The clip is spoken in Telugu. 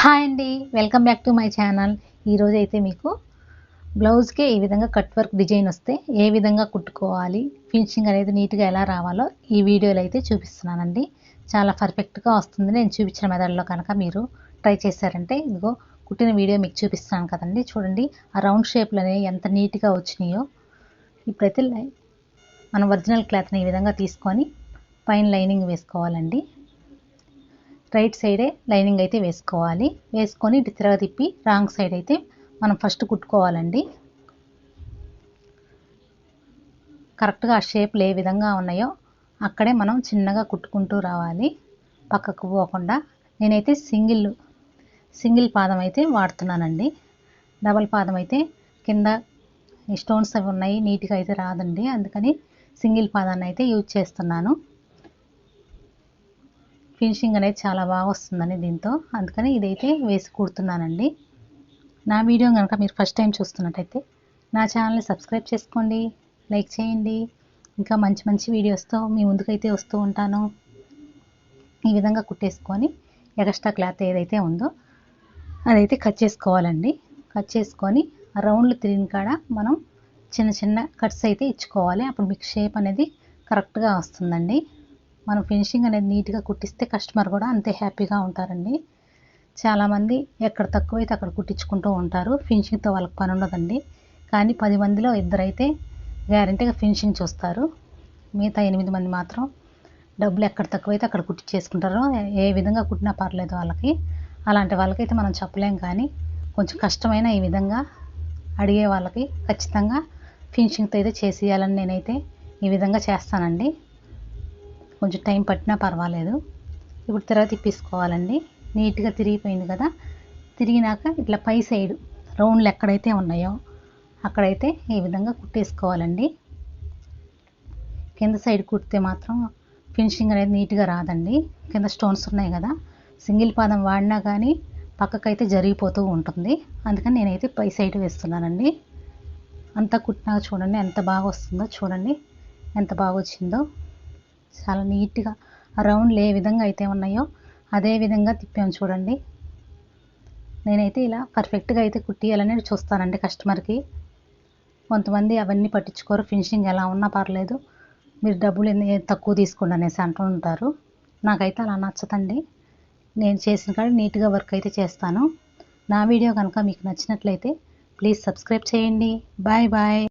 హాయ్ అండి. Welcome back to my channel. ఈరోజు అయితే మీకు బ్లౌజ్కి ఈ విధంగా కట్ వర్క్ డిజైన్ వస్తే ఏ విధంగా కుట్టుకోవాలి ఫినిషింగ్ అనేది నీట్గా ఎలా రావాలో ఈ వీడియోలో అయితే చూపిస్తున్నానండి. చాలా పర్ఫెక్ట్గా వస్తుంది. నేను చూపించిన మెథడ్లో కనుక మీరు ట్రై చేశారంటే ఇదిగో కుట్టిన వీడియో మీకు చూపిస్తున్నాను కదండి. చూడండి ఆ రౌండ్ షేప్లు అనేవి ఎంత నీట్గా వచ్చినాయో. ఇప్పుడైతే లై- మనం ఒరిజినల్ క్లాత్ని ఈ విధంగా తీసుకొని పైన లైనింగ్ వేసుకోవాలండి. రైట్ సైడే లైనింగ్ అయితే వేసుకోవాలి. వేసుకొని ఇటు తిరగ తిప్పి రాంగ్ సైడ్ అయితే మనం ఫస్ట్ కుట్టుకోవాలండి. కరెక్ట్గా ఆ షేప్లు ఏ విధంగా ఉన్నాయో అక్కడే మనం చిన్నగా కుట్టుకుంటూ రావాలి. పక్కకు పోకుండా నేనైతే సింగిల్ సింగిల్ పాదం అయితే వాడుతున్నానండి. డబల్ పాదం అయితే కింద స్టోన్స్ అవి ఉన్నాయి నీట్గా అయితే రాదండి. అందుకని సింగిల్ పాదాన్ని అయితే యూజ్ చేస్తున్నాను. ఫినిషింగ్ అనేది చాలా బాగా వస్తుందని దీంతో. అందుకని ఇదైతే వేసి కుడుతున్నానండి. నా వీడియో కనుక మీరు ఫస్ట్ టైం చూస్తున్నట్టయితే నా ఛానల్ని సబ్స్క్రైబ్ చేసుకోండి లైక్ చేయండి. ఇంకా మంచి మంచి వీడియోస్తో మీ ముందుకైతే వస్తూ ఉంటాను. ఈ విధంగా కుట్టేసుకొని ఎక్స్ట్రా క్లాత్ ఏదైతే ఉందో అదైతే కట్ చేసుకోవాలండి. కట్ చేసుకొని రౌండ్లు తిరిగిన కాడ మనం చిన్న చిన్న కట్స్ అయితే ఇచ్చుకోవాలి. అప్పుడు మీకు షేప్ అనేది కరెక్ట్గా వస్తుందండి. మనం ఫినిషింగ్ అనేది నీట్గా కుట్టిస్తే కస్టమర్ కూడా అంతే హ్యాపీగా ఉంటారండి. చాలామంది ఎక్కడ తక్కువైతే అక్కడ కుట్టించుకుంటూ ఉంటారు. ఫినిషింగ్తో వాళ్ళకి పని ఉండదండి. కానీ పది మందిలో ఇద్దరైతే గ్యారంటీగా ఫినిషింగ్ చూస్తారు. మిగతా ఎనిమిది మంది మాత్రం డబ్బులు ఎక్కడ తక్కువైతే అక్కడ కుట్టించేసుకుంటారో ఏ విధంగా కుట్టినా పర్లేదు వాళ్ళకి. అలాంటి వాళ్ళకైతే మనం చెప్పలేం కానీ కొంచెం కష్టమైన ఈ విధంగా అడిగే వాళ్ళకి ఖచ్చితంగా ఫినిషింగ్తో అయితే చేసేయాలని నేనైతే ఈ విధంగా చేస్తానండి. కొంచెం టైం పట్టినా పర్వాలేదు. ఇప్పుడు తిరగ తిప్పేసుకోవాలండి. నీట్గా తిరిగిపోయింది కదా? తిరిగినాక ఇట్లా పై సైడ్ రౌండ్లు ఎక్కడైతే ఉన్నాయో అక్కడైతే ఈ విధంగా కుట్టేసుకోవాలండి. కింద సైడ్ కుడితే మాత్రం ఫినిషింగ్ అనేది నీట్గా రాదండి. కింద స్టోన్స్ ఉన్నాయి కదా? సింగిల్ పాదం వాడినా కానీ పక్కకైతే జరిగిపోతూ ఉంటుంది. అందుకని నేనైతే పై సైడ్ వేస్తున్నానండి. అంతా కుట్టినాక చూడండి ఎంత బాగా వస్తుందో చూడండి. ఎంత బాగా వచ్చిందో. చాలా నీట్గా రౌండ్లు ఏ విధంగా అయితే ఉన్నాయో అదే విధంగా తిప్పాము చూడండి. నేనైతే ఇలా పర్ఫెక్ట్గా అయితే కుట్టియాలని చూస్తానండి కస్టమర్కి. కొంతమంది అవన్నీ పట్టించుకోరు ఫినిషింగ్ ఎలా ఉన్నా పర్లేదు. మీరు డబ్బులు తక్కువ తీసుకోండి అనేసి అంటూ ఉంటారు. నాకైతే అలా నచ్చదండి. నేను చేసిన కాడ నీట్గా వర్క్ అయితే చేస్తాను. నా వీడియో కనుక మీకు నచ్చినట్లయితే ప్లీజ్ సబ్స్క్రైబ్ చేయండి. Bye bye.